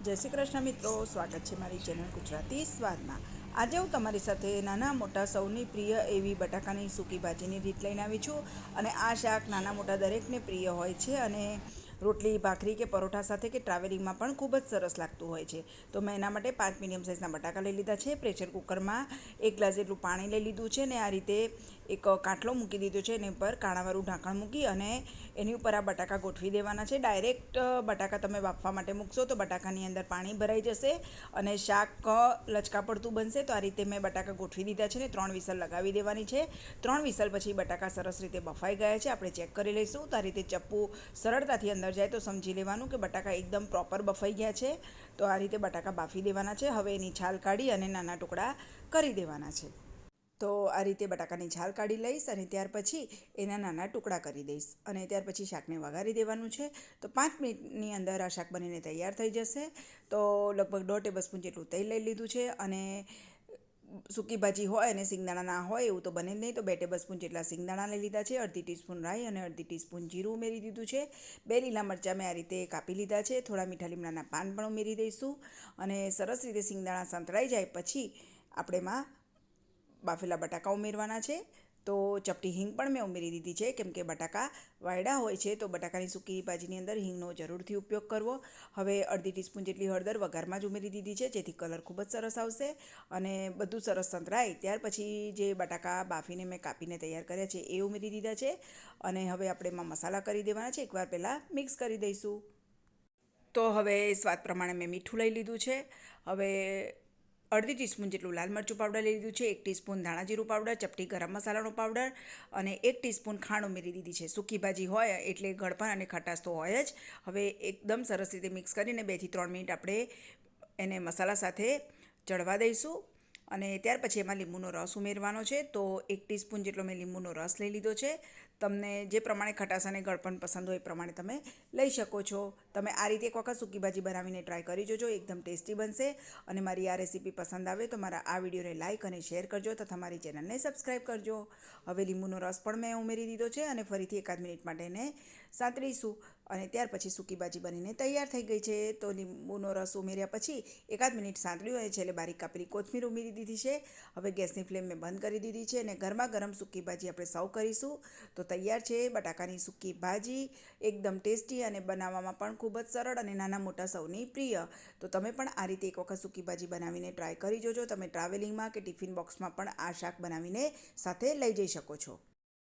જય શ્રી કૃષ્ણ મિત્રો, સ્વાગત છે મારી ચેનલ ગુજરાતી સ્વાદમાં. આજે હું તમારી સાથે નાના મોટા સૌની પ્રિય એવી બટાકાની સૂકી ભાજીની રીત લઈને આવી છું અને આ શાક નાના મોટા દરેકને પ્રિય હોય છે અને રોટલી, ભાખરી કે પરોઠા સાથે કે ટ્રાવેલિંગમાં પણ ખૂબ જ સરસ લાગતું હોય છે. તો મેં એના માટે પાંચ મીડિયમ સાઇઝના બટાકા લઈ લીધા છે. પ્રેશર કુકરમાં એક ગ્લાસ જેટલું પાણી લઈ લીધું છે ને આ રીતે એક કાટલો મૂકી દીધો છે, એની ઉપર કાણાવાળું ઢાંકણ મૂકી અને એની ઉપર આ બટાકા ગોઠવી દેવાના છે. ડાયરેક્ટ બટાકા તમે બાફવા માટે મૂકશો તો બટાકાની અંદર પાણી ભરાઈ જશે અને શાક લચકા પડતું બનશે તો આ રીતે મેં બટાકા ગોઠવી દીધા છે ને ત્રણ વિસલ લગાવી દેવાની છે. ત્રણ વિસલ પછી બટાકા સરસ રીતે બફાઈ ગયા છે. આપણે ચેક કરી લઈશું. તો આ રીતે ચપ્પુ સરળતાથી અંદર જાય તો સમજી લેવાનું કે બટાકા એકદમ પ્રોપર બફાઈ ગયા છે. તો આ રીતે બટાકા બાફી દેવાના છે. હવે એની છાલ કાઢી અને નાના ટુકડા કરી દેવાના છે. તો આ રીતે બટાકાની છાલ કાઢી લઈશ અને ત્યાર પછી એના નાના ટુકડા કરી દઈશ. અને ત્યાર પછી શાકને વઘારી દેવાનું છે. તો પાંચ મિનિટની અંદર આ શાક બનીને તૈયાર થઈ જશે. તો લગભગ દોઢ ટેબલ સ્પૂન જેટલું તેલ લઈ લીધું છે અને સૂકી ભાજી હોય અને સિંગદાણા ના હોય એવું તો બને જ નહીં. તો બે ટેબલ સ્પૂન જેટલા સિંગદાણા લઈ લીધા છે. અડધી ટીસ્પૂન રાઈ અને અડધી ટીસ્પૂન જીરું ઉમેરી દીધું છે. બે લીલા મરચાં મેં આ રીતે કાપી લીધા છે. થોડા મીઠા લીમડાના પાન પણ ઉમેરી દઈશું. અને સરસ રીતે સિંગદાણા સંતળાઈ જાય પછી આપણે એમાં બાફેલા બટાકા ઉમેરવાના છે. તો ચપટી હિંગ પણ મેં ઉમેરી દીધી છે. કેમ કે બટાકા વાયડા હોય છે, તો બટાકાની સૂકી ભાજીની અંદર હિંગનો જરૂરથી ઉપયોગ કરવો. હવે અડધી ટીસ્પૂન જેટલી હળદર વઘારમાં જ ઉમેરી દીધી છે, જેથી કલર ખૂબ જ સરસ આવશે અને બધું સરસ સંતરાય. ત્યાર પછી જે બટાકા બાફીને મેં કાપીને તૈયાર કર્યા છે, એ ઉમેરી દીધા છે. અને હવે આપણે એમાં મસાલા કરી દેવાના છે. એકવાર પહેલાં મિક્સ કરી દઈશું. તો હવે સ્વાદ પ્રમાણે મેં મીઠું લઈ લીધું છે. હવે અડધી ટીસ્પૂન જેટલું લાલ મરચું પાવડર લઈ લીધું છે, એક ટીસ્પૂન ધાણા પાવડર, ચપટી ગરમ મસાલાનો પાવડર અને એક ટીસ્પૂન ખાંડ ઉમેરી દીધી છે. સૂકી ભાજી હોય એટલે ગળપણ અને ખટાશ તો હોય જ. હવે એકદમ સરસ રીતે મિક્સ કરીને બેથી ત્રણ મિનિટ આપણે એને મસાલા સાથે ચડવા દઈશું. અને ત્યાર પછી એમાં લીંબુનો રસ ઉમેરવાનો છે. તો એક ટીસ્પૂન જેટલો મેં લીંબુનો રસ લઈ લીધો છે. તમને જે પ્રમાણે ખટાશ અને ગળપણ પસંદ હોય એ પ્રમાણે તમે લઈ શકો છો. તમે આ રીતે એક વખત સૂકી ભાજી બનાવીને ટ્રાય કરી જોજો, એકદમ ટેસ્ટી બનશે. અને મારી આ રેસીપી પસંદ આવે તો મારા આ વિડીયોને લાઇક અને શેર કરજો તથા મારી ચેનલને સબસ્ક્રાઈબ કરજો. હવે લીંબુનો રસ પણ મેં ઉમેરી દીધો છે અને ફરીથી એકાદ મિનિટ માટે એને સાંતળીશું અને ત્યાર પછી સૂકી ભાજી બનીને તૈયાર થઈ ગઈ છે. તો લીંબુનો રસ ઉમેર્યા પછી એકાદ મિનિટ સાંતળ્યું અને છેલ્લે બારીક કાપેલી કોથમીર ઉમેરી દીધી છે. હવે ગેસની ફ્લેમ મેં બંધ કરી દીધી છે અને ગરમા ગરમ સૂકી ભાજી આપણે સર્વ કરીશું. તો તૈયાર છે બટાકાની સૂકી ભાજી. એકદમ ટેસ્ટી અને બનાવવામાં પણ ખૂબ જ સરળ અને નાના મોટા સૌની પ્રિય. તો તમે પણ આ રીતે એક વખત સૂકી ભાજી બનાવીને ટ્રાય કરી જોજો. તમે ટ્રાવેલિંગમાં કે ટિફિન બોક્સમાં પણ આ શાક બનાવીને સાથે લઈ જઈ શકો છો.